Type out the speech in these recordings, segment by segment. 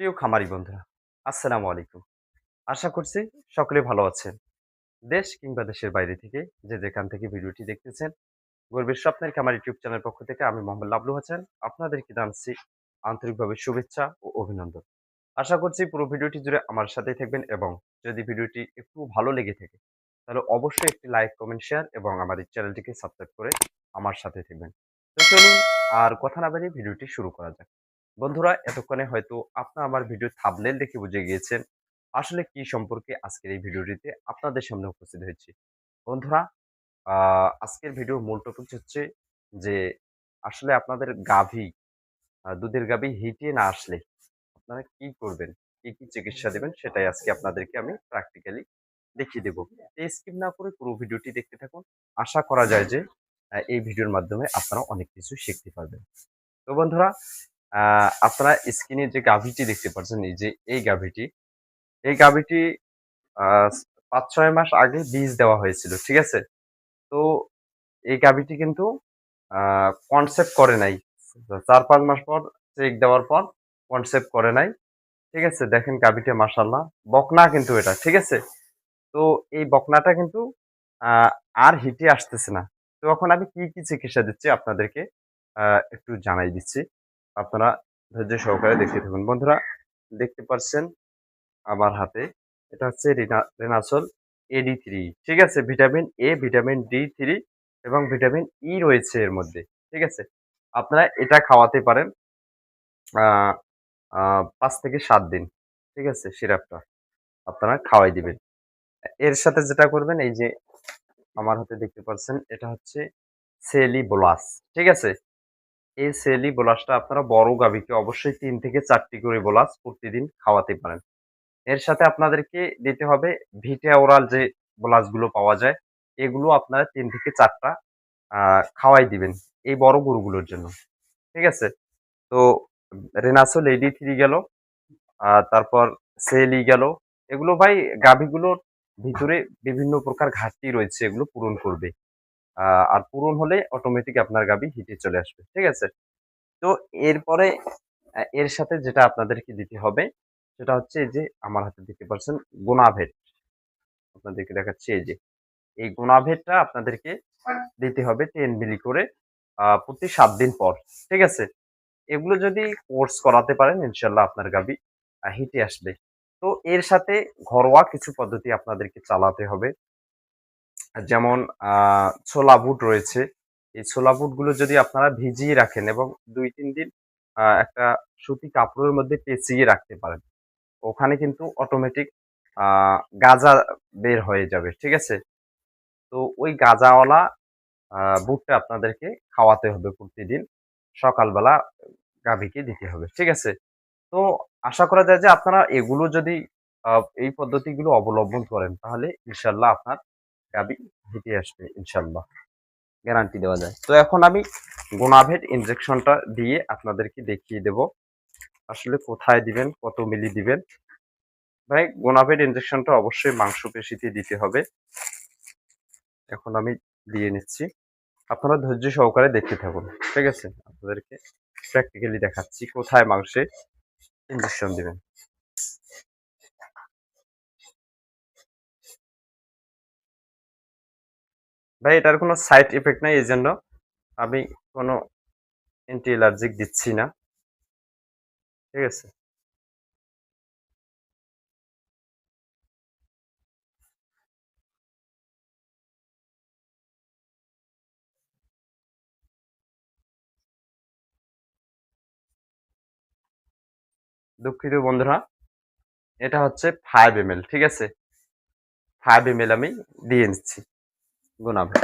প্রিয় খামারি বন্ধুরা, আসসালামু আলাইকুম। আশা করছি সকলে ভালো আছেন। দেশ কিংবা দেশের বাইরে থেকে যে যেখান থেকে ভিডিওটি দেখতেছেন, গর্বের স্বপ্নের খামার ইউটিউব চ্যানেল পক্ষ থেকে আমি মোহাম্মদ লাবলু হাসান, আপনাদেরকে জানাচ্ছি আন্তরিকভাবে শুভেচ্ছা ও অভিনন্দন। আশা করছি পুরো ভিডিওটি জুড়ে আমার সাথেই থাকবেন এবং যদি ভিডিওটি একটু ভালো লেগে থাকে, তাহলে অবশ্যই একটি লাইক, কমেন্ট, শেয়ার এবং আমার এই চ্যানেলটিকে সাবস্ক্রাইব করে আমার সাথে থাকবেন। তো চলুন আর কথা না বাড়িয়ে ভিডিওটি শুরু করা যাক। বন্ধুরা, এতক্ষণে হয়তো আপনারা আমার ভিডিও থাবলেল দেখে বুঝে গিয়েছেন আসলে কি সম্পর্কে আজকের এই ভিডিওটিতে আপনাদের সামনে উপস্থিত হয়েছি। বন্ধুরা আজকের ভিডিওর মূল টপিক হচ্ছে যে, আসলে আপনাদের গাভী দুধের গাভী হিটে না আসলে আপনারা কি করবেন, কি কি চিকিৎসা দেবেন সেটাই আজকে আপনাদেরকে আমি প্র্যাকটিক্যালি দেখিয়ে দেবো। স্কিপ না করে পুরো ভিডিওটি দেখতে থাকুন। আশা করা যায় যে এই ভিডিওর মাধ্যমে আপনারা অনেক কিছু শিখতে পারবেন। তো বন্ধুরা আপনারা স্ক্রিনে যে গাভীটি দেখতে পাচ্ছেন, এই যে এই গাভীটি এই গাভীটি পাঁচ ছয় মাস আগে বীজ দেওয়া হয়েছিল, ঠিক আছে? তো এই গাভীটি কিন্তু কনসেপ্ট করে নাই। চার পাঁচ মাস পর চেক দেওয়ার পর কনসেপ্ট করে নাই, ঠিক আছে? দেখেন গাভীটা মাসাল্লাহ বকনা কিন্তু এটা, ঠিক আছে? তো এই বকনাটা কিন্তু আর হিটে আসতেছে না। তো এখন আমি কি কি চিকিৎসা দিচ্ছি আপনাদেরকে একটু জানাই দিচ্ছি। আপনারা ধৈর্য সহকারে দেখতে থাকুন। বন্ধুরা, দেখতে পাচ্ছেন আমার হাতে, এটা হচ্ছে রিনা- রেনাসল এডি থ্রি ঠিক আছে? Vitamin A vitamin D three এবং ভিটামিন ই রয়েছে এর মধ্যে, ঠিক আছে? আপনারা এটা খাওয়াতে পারেন পাঁচ থেকে সাত দিন, ঠিক আছে? সিরাপটা আপনারা খাওয়াই দিবেন। এর সাথে যেটা করবেন, এই যে আমার হাতে দেখতে পাচ্ছেন, এটা হচ্ছে সেলি বোলাস ঠিক আছে? এই সেলি বোলাসটা আপনারা বড় গাভীকে অবশ্যই তিন থেকে চারটি করে বোলাস প্রতিদিন খাওয়াতে পারেন। এর সাথে আপনাদেরকে দিতে হবে ভিটা ওরাল যে বোলাসগুলো পাওয়া যায়, এগুলো আপনারা তিন থেকে চারটা খাওয়াই দিবেন এই বড় গরুগুলোর জন্য। ঠিক আছে? তো রেনাসোল এডি থ্রি গেল তারপর সেলি গেল। এগুলো ভাই গাভীগুলোর ভিতরে বিভিন্ন প্রকার ঘাটতি রয়েছে, এগুলো পূরণ করবে। আর পূরণ হলে অটোমেটিক আপনার গাভী হিটে চলে আসবে, ঠিক আছে? তো এরপরে এর সাথে যেটা আপনাদেরকে দিতে হবে, সেটা হচ্ছে যে আমার হাতে দেখতে পাচ্ছেন গোনাভেট আপনাদেরকে দেখাচ্ছি এই যে, এই গোনাভেটটা আপনাদেরকে দিতে হবে টেন মিলি করে প্রতি সাত দিন পর, ঠিক আছে? এগুলো যদি কোর্স করাতে পারেন, ইনশাল্লাহ আপনার গাবি হিটে আসবে। তো এর সাথে ঘরোয়া কিছু পদ্ধতি আপনাদেরকে চালাতে হবে। যেমন ছোলা বুট রয়েছে। এই ছোলা বুটগুলো যদি আপনারা ভিজিয়ে রাখেন এবং দুই, তিন দিন একটা সুতি কাপড়ের মধ্যে পেঁচিয়ে রাখতে পারেন, ওখানে কিন্তু অটোমেটিক গাজা বের হয়ে যাবে, ঠিক আছে? তো ওই গাজাওয়ালা বুটটা আপনাদেরকে খাওয়াতে হবে প্রতিদিন। সকালবেলা গাভীকে দিতে হবে, ঠিক আছে? তো আশা করা যায় যে আপনারা এগুলো যদি এই পদ্ধতিগুলো অবলম্বন করেন, তাহলে ইনশাল্লাহ আপনার গাভী হিটে আসবে, ইনশাল্লাহ। গ্যারান্টি দেওয়া যায়। তো এখন আমি গোনাভেট ইনজেকশনটা দিয়ে আপনাদেরকে দেখিয়ে দেব, আসলে কোথায় দিবেন, কত মিলি দিবেন। ভাই গোনাভেট ইনজেকশনটা অবশ্যই মাংসপেশিতে দিতে হবে। এখন আমি দিয়ে নিচ্ছি। আপনারা ধৈর্য সহকারে দেখতে থাকুন, ঠিক আছে? আপনাদেরকে প্র্যাকটিক্যালি দেখাচ্ছি কোথায় মাংসে ইনজেকশন দিবেন। ভাই, এটার কোনো সাইড এফেক্ট নাই, এই জন্য আমি কোনো অ্যান্টি অ্যালার্জিক দিচ্ছি না। ঠিক আছে? দুঃখিত বন্ধুরা, এটা হচ্ছে ফাইভ এম ঠিক আছে? ফাইভ এম আমি দিয়ে নিচ্ছি। গুনাবে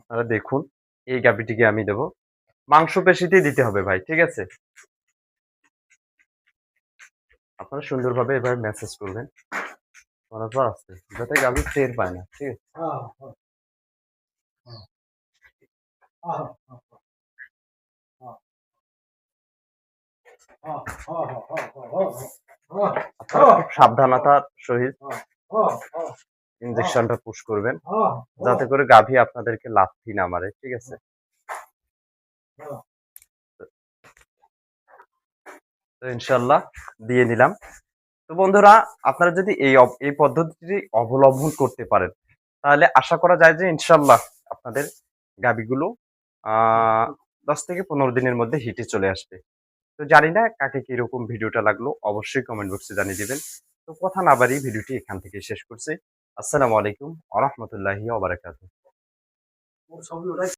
আপনারা দেখুন, এই গাভিটিকে আমি দেবো। মাংস পেশিতেই দিতে হবে ভাই, ঠিক আছে? আপনারা সুন্দরভাবে এভাবে মেসেজ করবেন। আসতে যাতে গাভি টের পায় না, ঠিক আছে? সাবধানতার সহিত ইনজেকশনটা পুশ করবেন। যাতে করে গাভী আপনাদেরকে লাথি না মারে ঠিক আছে? ইনশাল্লাহ দিয়ে নিলাম। তো বন্ধুরা আপনারা যদি এই এই পদ্ধতিটি অবলম্বন করতে পারেন তাহলে আশা করা যায় যে ইনশাল্লাহ আপনাদের গাবিগুলো আহ দশ থেকে পনেরো দিনের মধ্যে হিটে চলে আসবে। তো জানি না কাকে কীরকম ভিডিওটা লাগল অবশ্যই কমেন্ট বক্সে জানিয়ে দিবেন। তো কথা না বাড়ি ভিডিওটি এখান থেকে শেষ করছি। আসসালামু আলাইকুম আ